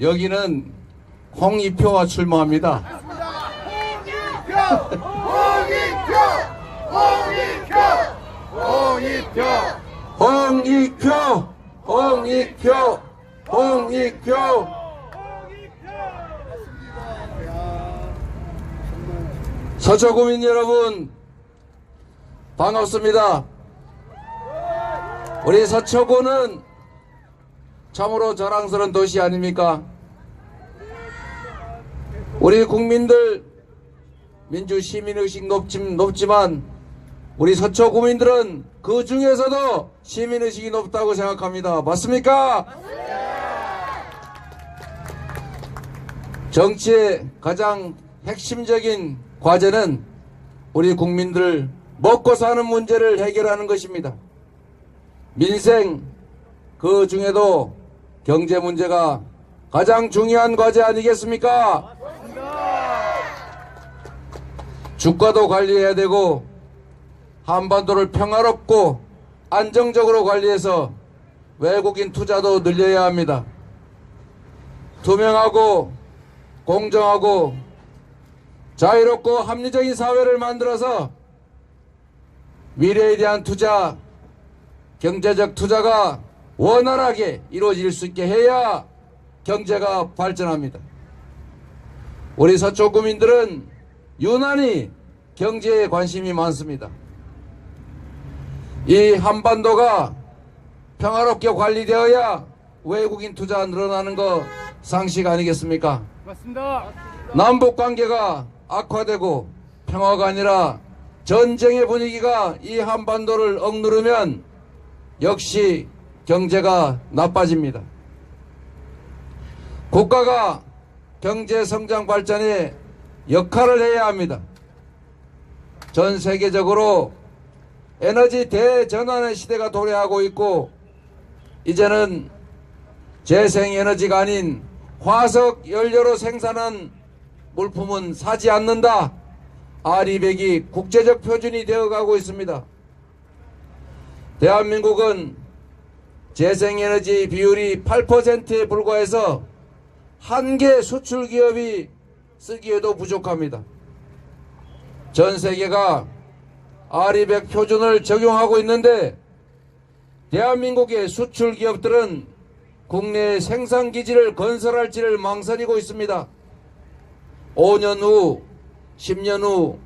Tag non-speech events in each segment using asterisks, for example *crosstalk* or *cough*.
여기는 홍익표가 출마합니다. 홍익표! 홍익표! 홍익표! 홍익표, 홍익표, 홍익표. 서초구민 여러분, 반갑습니다. 우리 서초구는 참으로 자랑스러운 도시 아닙니까? 우리 국민들 민주 시민의식 높지, 높지만 우리 서초 구민들은 그 중에서도 시민의식이 높다고 생각합니다. 맞습니까? 정치의 가장 핵심적인 과제는 우리 국민들 먹고 사는 문제를 해결하는 것입니다. 민생, 그 중에도 경제 문제가 가장 중요한 과제 아니겠습니까? 주가도 관리해야 되고 한반도를 평화롭고 안정적으로 관리해서 외국인 투자도 늘려야 합니다. 투명하고 공정하고 자유롭고 합리적인 사회를 만들어서 미래에 대한 투자, 경제적 투자가 원활하게 이루어질 수 있게 해야 경제가 발전합니다. 우리 서초 구민들은 유난히 경제에 관심이 많습니다. 이 한반도가 평화롭게 관리되어야 외국인 투자 늘어나는 거 상식 아니겠습니까? 맞습니다. 남북 관계가 악화되고 평화가 아니라 전쟁의 분위기가 이 한반도를 억누르면 역시 경제가 나빠집니다. 국가가 경제 성장 발전에 역할을 해야 합니다. 전 세계적으로 에너지 대전환의 시대가 도래하고 있고 이제는 재생에너지가 아닌 화석 연료로 생산한 물품은 사지 않는다. R200이 국제적 표준이 되어가고 있습니다. 대한민국은 재생에너지 비율이 8%에 불과해서 한 개 수출 기업이 쓰기에도 부족합니다. 전 세계가 R200 표준을 적용하고 있는데 대한민국의 수출 기업들은 국내 생산 기지를 건설할지를 망설이고 있습니다. 5년 후, 10년 후,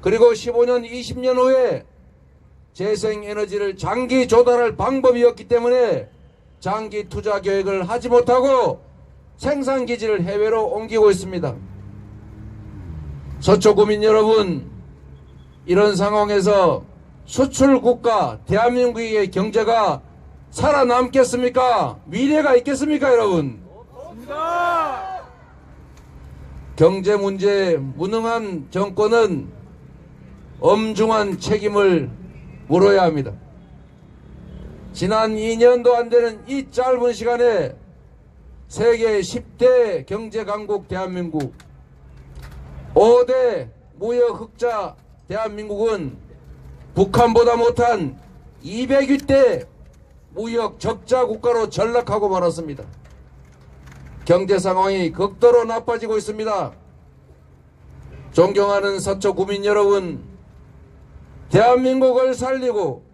그리고 15년, 20년 후에 재생에너지를 장기 조달할 방법이 없기 때문에 장기 투자 계획을 하지 못하고 생산 기지를 해외로 옮기고 있습니다. 서초 구민 여러분, 이런 상황에서 수출 국가 대한민국의 경제가 살아남겠습니까? 미래가 있겠습니까, 여러분? 경제 문제에 무능한 정권은 엄중한 책임을 물어야 합니다. 지난 2년도 안 되는 이 짧은 시간에 세계 10대 경제 강국 대한민국, 5대 무역 흑자 대한민국은 북한보다 못한 200위 무역 적자 국가로 전락하고 말았습니다. 경제 상황이 극도로 나빠지고 있습니다. 존경하는 서초 구민 여러분, 대한민국을 살리고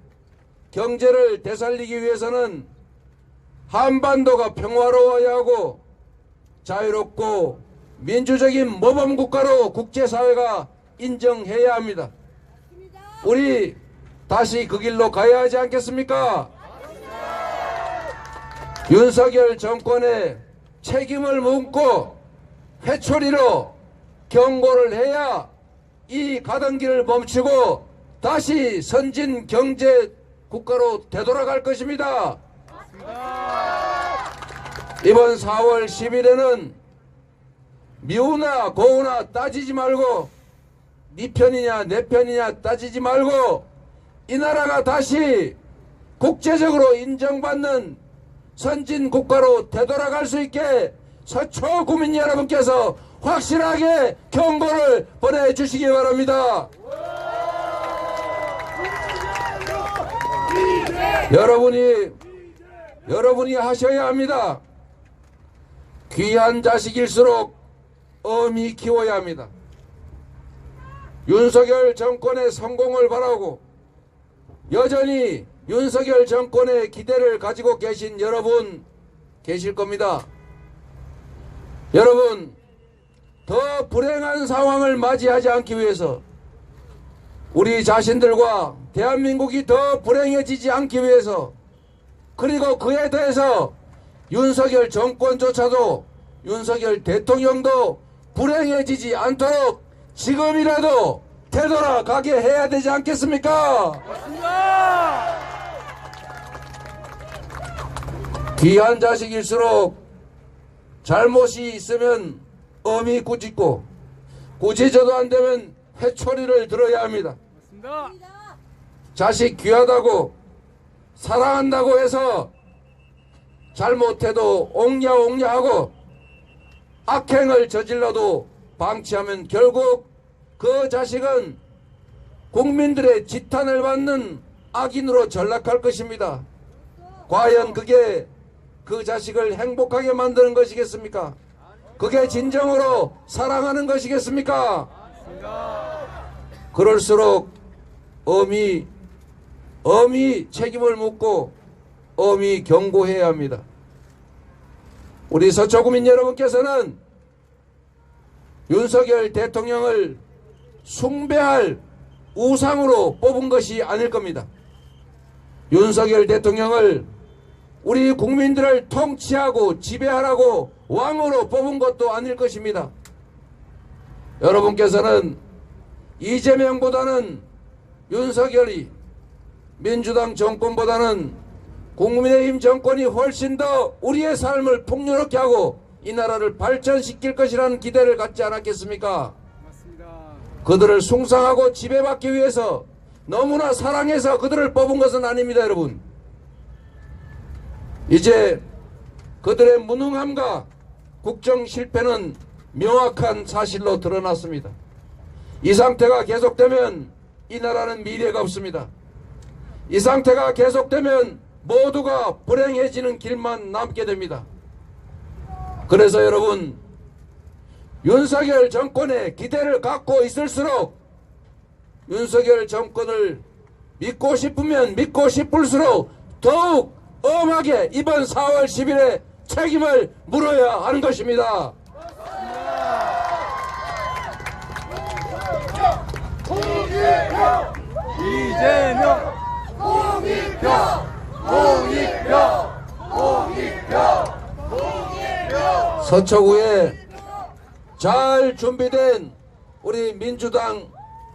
경제를 되살리기 위해서는 한반도가 평화로워야 하고 자유롭고 민주적인 모범 국가로 국제사회가 인정해야 합니다. 우리 다시 그 길로 가야 하지 않겠습니까? 윤석열 정권의 책임을 묻고 회초리로 경고를 해야 이 가던 길을 멈추고 다시 선진 경제 국가로 되돌아갈 것입니다. 이번 4월 10일에는 미우나 고우나 따지지 말고 네 편이냐 내 편이냐 따지지 말고 이 나라가 다시 국제적으로 인정받는 선진 국가로 되돌아갈 수 있게 서초 국민 여러분께서 확실하게 경고를 보내주시기 바랍니다. 여러분이 여러분이 하셔야 합니다. 귀한 자식일수록 엄히 키워야 합니다. 윤석열 정권의 성공을 바라고 여전히 윤석열 정권의 기대를 가지고 계신 여러분 계실 겁니다. 여러분, 더 불행한 상황을 맞이하지 않기 위해서 우리 자신들과 대한민국이 더 불행해지지 않기 위해서 그리고 그에 대해서 윤석열 정권조차도 윤석열 대통령도 불행해지지 않도록 지금이라도 되돌아가게 해야 되지 않겠습니까? 귀한 자식일수록 잘못이 있으면 엄히 꾸짖고 꾸짖어도 안 되면 회초리를 들어야 합니다. 자식 귀하다고 사랑한다고 해서 잘못해도 옹냐옹냐하고 악행을 저질러도 방치하면 결국 그 자식은 국민들의 지탄을 받는 악인으로 전락할 것입니다. 과연 그게 그 자식을 행복하게 만드는 것이겠습니까? 그게 진정으로 사랑하는 것이겠습니까? 그럴수록 엄히 엄히 책임을 묻고 엄히 경고해야 합니다. 우리 서초구민 여러분께서는 윤석열 대통령을 숭배할 우상으로 뽑은 것이 아닐 겁니다. 윤석열 대통령을 우리 국민들을 통치하고 지배하라고 왕으로 뽑은 것도 아닐 것입니다. 여러분께서는 이재명보다는 윤석열이 민주당 정권보다는 국민의힘 정권이 훨씬 더 우리의 삶을 풍요롭게 하고 이 나라를 발전시킬 것이라는 기대를 갖지 않았겠습니까? 그들을 숭상하고 지배받기 위해서 너무나 사랑해서 그들을 뽑은 것은 아닙니다, 여러분. 이제 그들의 무능함과 국정 실패는 명확한 사실로 드러났습니다. 이 상태가 계속되면 이 나라는 미래가 없습니다. 이 상태가 계속되면 모두가 불행해지는 길만 남게 됩니다. 그래서 여러분, 윤석열 정권에 기대를 갖고 있을수록 윤석열 정권을 믿고 싶으면 믿고 싶을수록 더욱 엄하게 이번 4월 10일에 책임을 물어야 하는 것입니다. 홍익표 이재명 홍익표 홍익표 홍익표 서초구에 잘 준비된 우리 민주당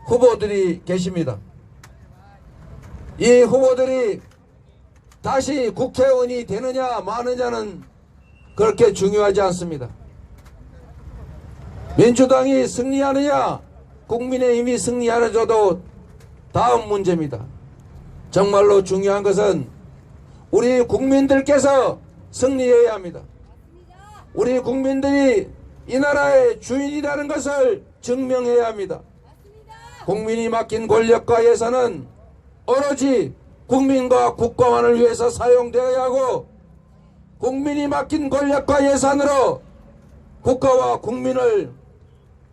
후보들이 계십니다. 이 후보들이 다시 국회의원이 되느냐 마느냐는 그렇게 중요하지 않습니다. 민주당이 승리하느냐 국민의힘이 승리하느냐도 다음 문제입니다. 정말로 중요한 것은 우리 국민들께서 승리해야 합니다. 우리 국민들이 이 나라의 주인이라는 것을 증명해야 합니다. 국민이 맡긴 권력과 예산은 오로지 국민과 국가만을 위해서 사용되어야 하고 국민이 맡긴 권력과 예산으로 국가와 국민을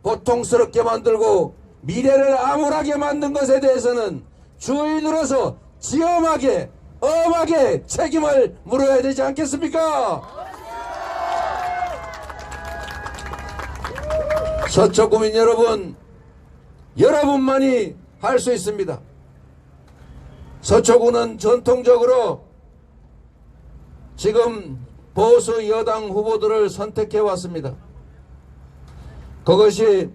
고통스럽게 만들고 미래를 암울하게 만든 것에 대해서는 주인으로서 지엄하게 엄하게 책임을 물어야 되지 않겠습니까? 서초 구민 여러분, 여러분만이 할 수 있습니다. 서초구는 전통적으로 지금 보수 여당 후보들을 선택해 왔습니다. 그것이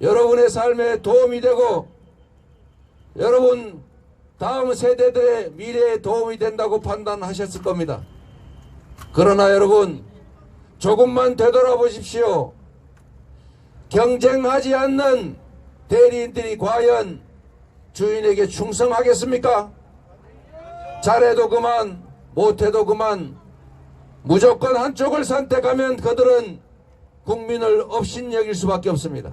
여러분의 삶에 도움이 되고 여러분 다음 세대들의 미래에 도움이 된다고 판단하셨을 겁니다. 그러나 여러분 조금만 되돌아보십시오. 경쟁하지 않는 대리인들이 과연 주인에게 충성하겠습니까? 잘해도 그만, 못해도 그만, 무조건 한쪽을 선택하면 그들은 국민을 업신여길 수밖에 없습니다.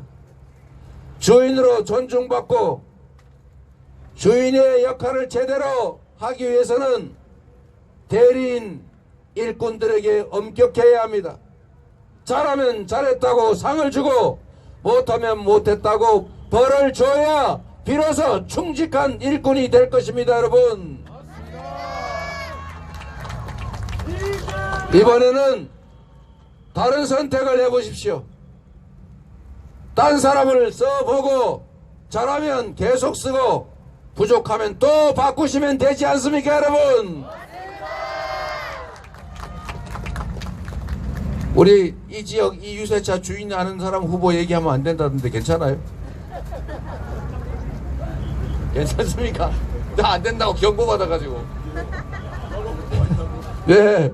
주인으로 존중받고 주인의 역할을 제대로 하기 위해서는 대리인 일꾼들에게 엄격해야 합니다. 잘하면 잘했다고 상을 주고 못하면 못했다고 벌을 줘야 비로소 충직한 일꾼이 될 것입니다, 여러분. 이번에는 다른 선택을 해보십시오. 딴 사람을 써보고 잘하면 계속 쓰고 부족하면 또 바꾸시면 되지 않습니까, 여러분? 우리 이 지역 이 유세차 주인 아는 사람 후보 얘기하면 안 된다던데 괜찮아요? 괜찮습니까? 나 안 된다고 경고 받아가지고. 네.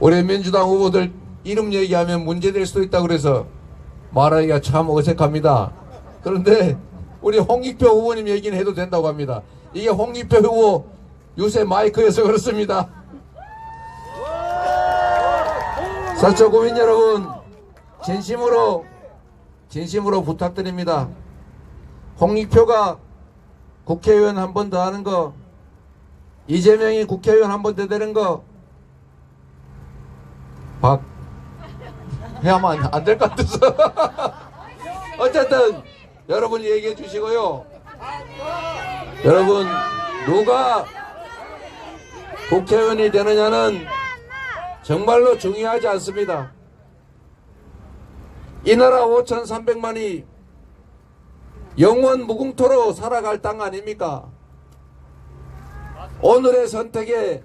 우리 민주당 후보들 이름 얘기하면 문제될 수도 있다 그래서 말하기가 참 어색합니다. 그런데 우리 홍익표 후보님 얘기는 해도 된다고 합니다. 이게 홍익표 후보 요새 마이크여서 *laughs* 그렇습니다. 서초 구민 여러분 진심으로 진심으로 부탁드립니다. 홍익표가 국회의원 한 번 더 하는 거 이재명이 국회의원 한 번 더 되는 거 박 해야만 안 될 것 같아서 *laughs* 어쨌든 여러분 얘기해 주시고요. 여러분 누가 국회의원이 되느냐는 정말로 중요하지 않습니다. 이 나라 5,300만이 영원 무궁토로 살아갈 땅 아닙니까? 오늘의 선택에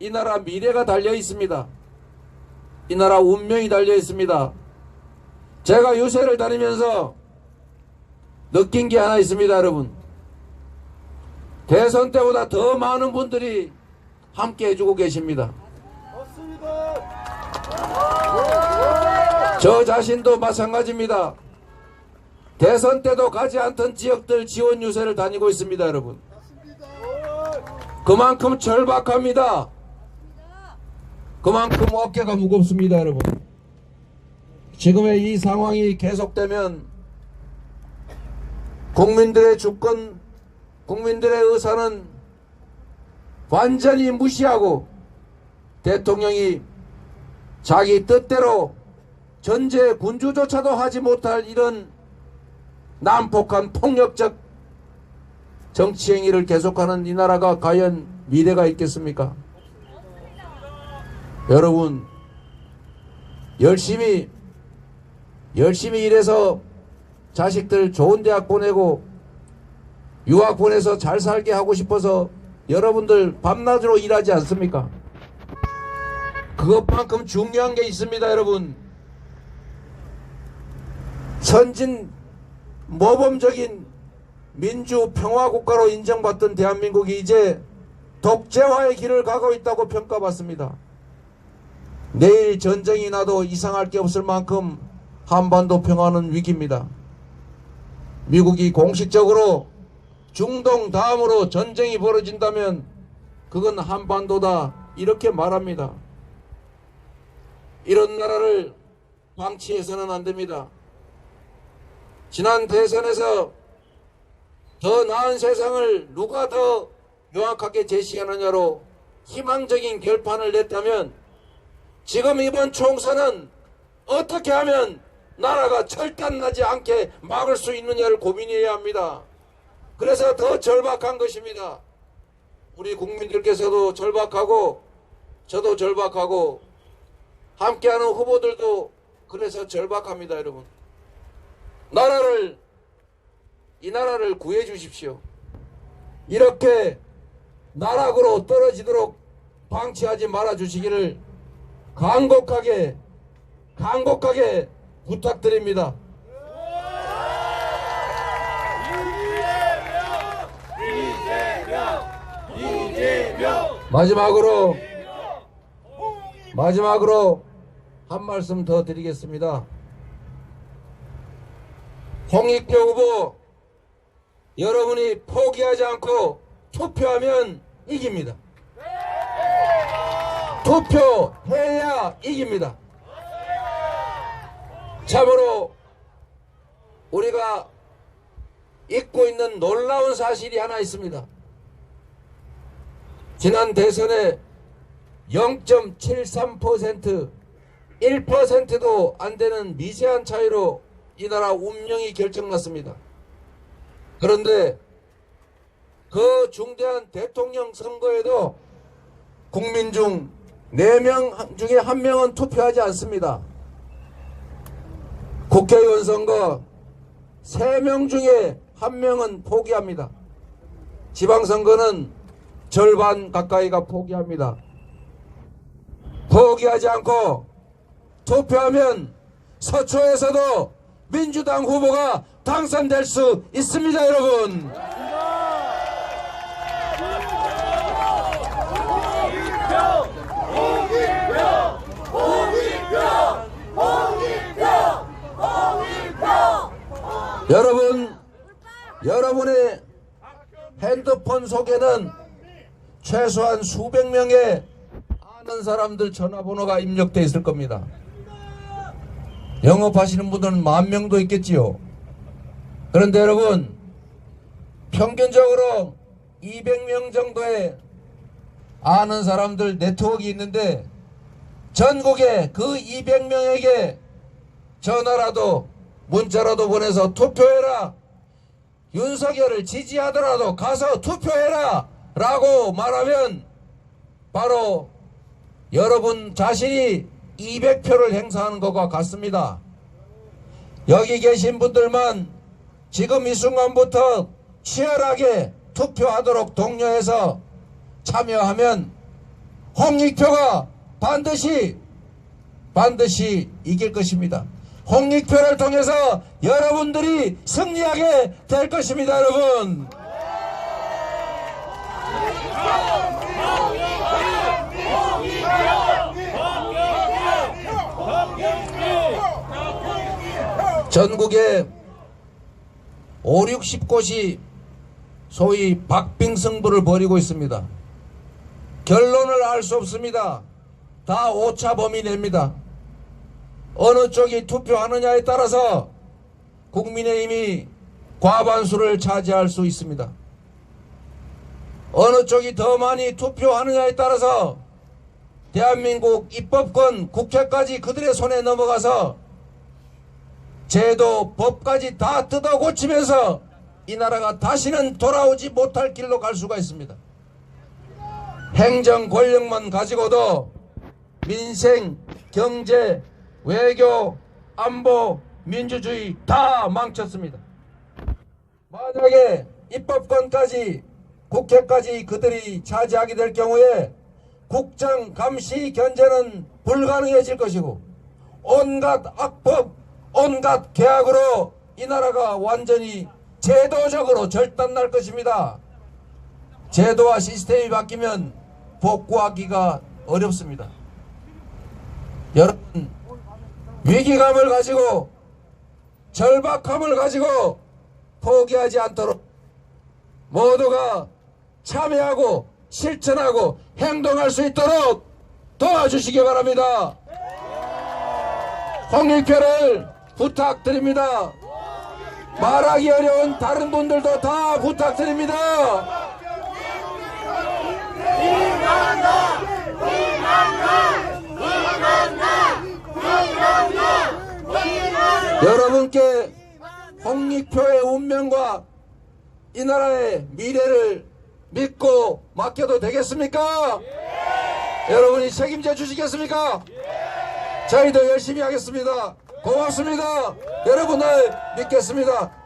이 나라 미래가 달려 있습니다. 이 나라 운명이 달려 있습니다. 제가 유세를 다니면서 느낀 게 하나 있습니다, 여러분. 대선 때보다 더 많은 분들이 함께 해주고 계십니다. 저 자신도 마찬가지입니다. 대선 때도 가지 않던 지역들 지원 유세를 다니고 있습니다, 여러분. 그만큼 절박합니다. 그만큼 어깨가 무겁습니다, 여러분. 지금의 이 상황이 계속되면 국민들의 주권, 국민들의 의사는 완전히 무시하고 대통령이 자기 뜻대로 전제 군주조차도 하지 못할 이런 난폭한 폭력적 정치 행위를 계속하는 이 나라가 과연 미래가 있겠습니까? 여러분 열심히 열심히 일해서 자식들 좋은 대학 보내고 유학 보내서 잘 살게 하고 싶어서 여러분들 밤낮으로 일하지 않습니까? 그것만큼 중요한 게 있습니다, 여러분. 선진 모범적인 민주 평화 국가로 인정받던 대한민국이 이제 독재화의 길을 가고 있다고 평가받습니다. 내일 전쟁이 나도 이상할 게 없을 만큼 한반도 평화는 위기입니다. 미국이 공식적으로 중동 다음으로 전쟁이 벌어진다면 그건 한반도다 이렇게 말합니다. 이런 나라를 방치해서는 안 됩니다. 지난 대선에서 더 나은 세상을 누가 더 명확하게 제시하느냐로 희망적인 결판을 냈다면 지금 이번 총선은 어떻게 하면 나라가 철단나지 않게 막을 수 있느냐를 고민해야 합니다. 그래서 더 절박한 것입니다. 우리 국민들께서도 절박하고 저도 절박하고 함께하는 후보들도 그래서 절박합니다, 여러분. 나라를 이 나라를 구해 주십시오. 이렇게 나락으로 떨어지도록 방치하지 말아 주시기를 간곡하게 간곡하게 부탁드립니다. 마지막으로 마지막으로 한 말씀 더 드리겠습니다. 홍익표 후보 여러분이 포기하지 않고 투표하면 이깁니다. 투표해야 이깁니다. 참으로 우리가 잊고 있는 놀라운 사실이 하나 있습니다. 지난 대선에 0.73% 1%도 안 되는 미세한 차이로 이 나라 운명이 결정났습니다. 그런데 그 중대한 대통령 선거에도 국민 중 4명 중에 1명은 투표하지 않습니다. 국회의원 선거 3명 중에 1명은 포기합니다. 지방선거는 절반 가까이가 포기합니다. 포기하지 않고 투표하면 서초에서도 민주당 후보가 당선될 수 있습니다, 여러분. 여러분, 여러분의 핸드폰 속에는 최소한 수백 명의 아는 사람들 전화번호가 입력돼 있을 겁니다. 영업하시는 분들은 만 명도 있겠지요. 그런데 여러분, 평균적으로 200명 정도의 아는 사람들 네트워크 있는데 전국에 그 200명에게 전화라도 문자라도 보내서 투표해라. 윤석열을 지지하더라도 가서 투표해라. 라고 말하면 바로 여러분 자신이 200표를 행사하는 것과 같습니다. 여기 계신 분들만 지금 이 순간부터 치열하게 투표하도록 독려해서 참여하면 홍익표가 반드시 반드시 이길 것입니다. 홍익표를 통해서 여러분들이 승리하게 될 것입니다, 여러분. 전국에 5, 60곳이 소위 박빙승부를 벌이고 있습니다. 결론을 알 수 없습니다. 다 오차 범위 내입니다. 어느 쪽이 투표하느냐에 따라서 국민의힘이 과반수를 차지할 수 있습니다. 어느 쪽이 더 많이 투표하느냐에 따라서 대한민국 입법권 국회까지 그들의 손에 넘어가서 제도 법까지 다 뜯어 고치면서 이 나라가 다시는 돌아오지 못할 길로 갈 수가 있습니다. 행정 권력만 가지고도 민생, 경제, 외교, 안보, 민주주의 다 망쳤습니다. 만약에 입법권까지 국회까지 그들이 차지하게 될 경우에 국정 감시 견제는 불가능해질 것이고 온갖 악법, 온갖 계약으로 이 나라가 완전히 제도적으로 절단날 것입니다. 제도와 시스템이 바뀌면 복구하기가 어렵습니다. 여러분 위기감을 가지고 절박함을 가지고 포기하지 않도록 모두가 참여하고 실천하고 행동할 수 있도록 도와주시기 바랍니다. 홍익표를 부탁드립니다. 말하기 어려운 다른 분들도 다 부탁드립니다. 여러분께 홍익표의 운명과 이 나라의 미래를 믿고 맡겨도 되겠습니까? 여러분이 책임져 주시겠습니까? 저희도 열심히 하겠습니다. 고맙습니다. 여러분을 믿겠습니다.